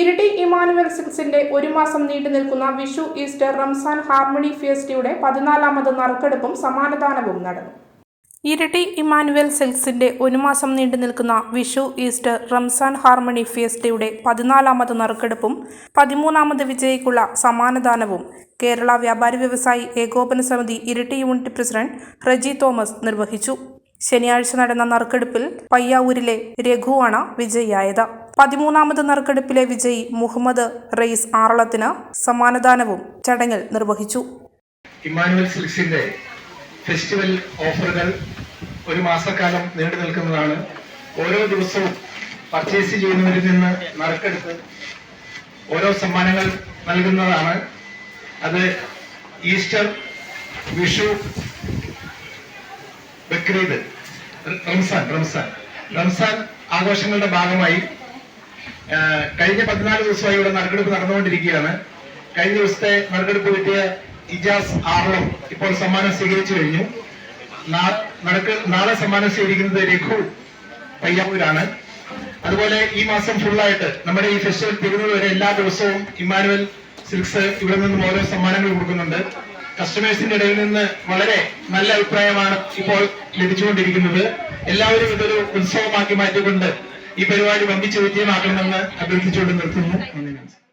Iritty Emmanuel സിക്സിന്റെ ഒരു മാസം നീണ്ടു നിൽക്കുന്ന വിഷു ഈസ്റ്റർ റംസാൻ ഹാർമണി ഫിയസ്റ്റിയുടെ പതിനാലാമത് നറുക്കെടുപ്പും സമ്മാനദാനവും നടന്നു. ഇരട്ടി ഇമാനുവൽ സിൽക്സിന്റെ ഒരു മാസം നീണ്ടു നിൽക്കുന്ന വിഷു ഈസ്റ്റർ റംസാൻ ഹാർമണി ഫിയസ്റ്റയുടെ പതിനാലാമത് നറുക്കെടുപ്പും പതിമൂന്നാമത് വിജയിക്കുള്ള സമ്മാനദാനവും കേരള വ്യാപാരി വ്യവസായി ഏകോപന സമിതി ഇരട്ടി യൂണിറ്റ് പ്രസിഡന്റ് റജി തോമസ് നിർവഹിച്ചു. ശനിയാഴ്ച നടന്ന നറുക്കെടുപ്പിൽ പയ്യാവൂരിലെ രഘുവാണ് വിജയിയായത്. പതിമൂന്നാമത് നറുക്കെടുപ്പിലെ വിജയി മുഹമ്മദ് റെയ്സ് ആറളത്തിന് സമ്മാനദാനവും ചടങ്ങിൽ നിർവഹിച്ചു. ഇമ്മാനുവൽ സിൽക്സിന്റെ ഫെസ്റ്റിവൽ ഓഫറുകൾ ഒരു മാസക്കാലം നീണ്ടു നിൽക്കുന്നതാണ്. ഓരോ ദിവസവും പർച്ചേസ് ചെയ്യുന്നവരിൽ നിന്ന് നറുക്കെടുത്ത് ഓരോ സമ്മാനങ്ങൾ നൽകുന്നതാണ്. അത് ഈസ്റ്റർ വിഷു ബക്രീദ് റംസാൻ റംസാൻ. റംസാൻ ആഘോഷങ്ങളുടെ ഭാഗമായി കഴിഞ്ഞ പതിനാല് ദിവസമായി ഇവിടെ നറുക്കെടുപ്പ് നടന്നുകൊണ്ടിരിക്കുകയാണ്. കഴിഞ്ഞ ദിവസത്തെ നറുക്കെടുപ്പ് കിട്ടിയ ഇജാസ് ആറോ ഇപ്പോൾ സമ്മാനം സ്വീകരിച്ചു കഴിഞ്ഞു. നാളെ സമ്മാനം സ്വീകരിക്കുന്നത് രഘു പയ്യാവൂരാണ് അതുപോലെ ഈ മാസം ഫുള്ളായിട്ട് നമ്മുടെ ഈ ഫെസ്റ്റിവൽ തീരുന്നത് വരെ എല്ലാ ദിവസവും ഇമ്മാനുവൽ സിൽക്സ് ഇവിടെ നിന്നും ഓരോ സമ്മാനങ്ങൾ കൊടുക്കുന്നുണ്ട്. കസ്റ്റമേഴ്സിന്റെ ഇടയിൽ നിന്ന് വളരെ നല്ല അഭിപ്രായമാണ് ഇപ്പോൾ ലഭിച്ചുകൊണ്ടിരിക്കുന്നത്. എല്ലാവരും ഇതൊരു ഉത്സവമാക്കി മാറ്റിക്കൊണ്ട് ഈ പരിപാടി വമ്പിച്ച് വിജയമാക്കണമെന്ന് അഭ്യർത്ഥിച്ചുകൊണ്ട് നിർത്തുന്നു. നന്ദി നമസ്കാരം.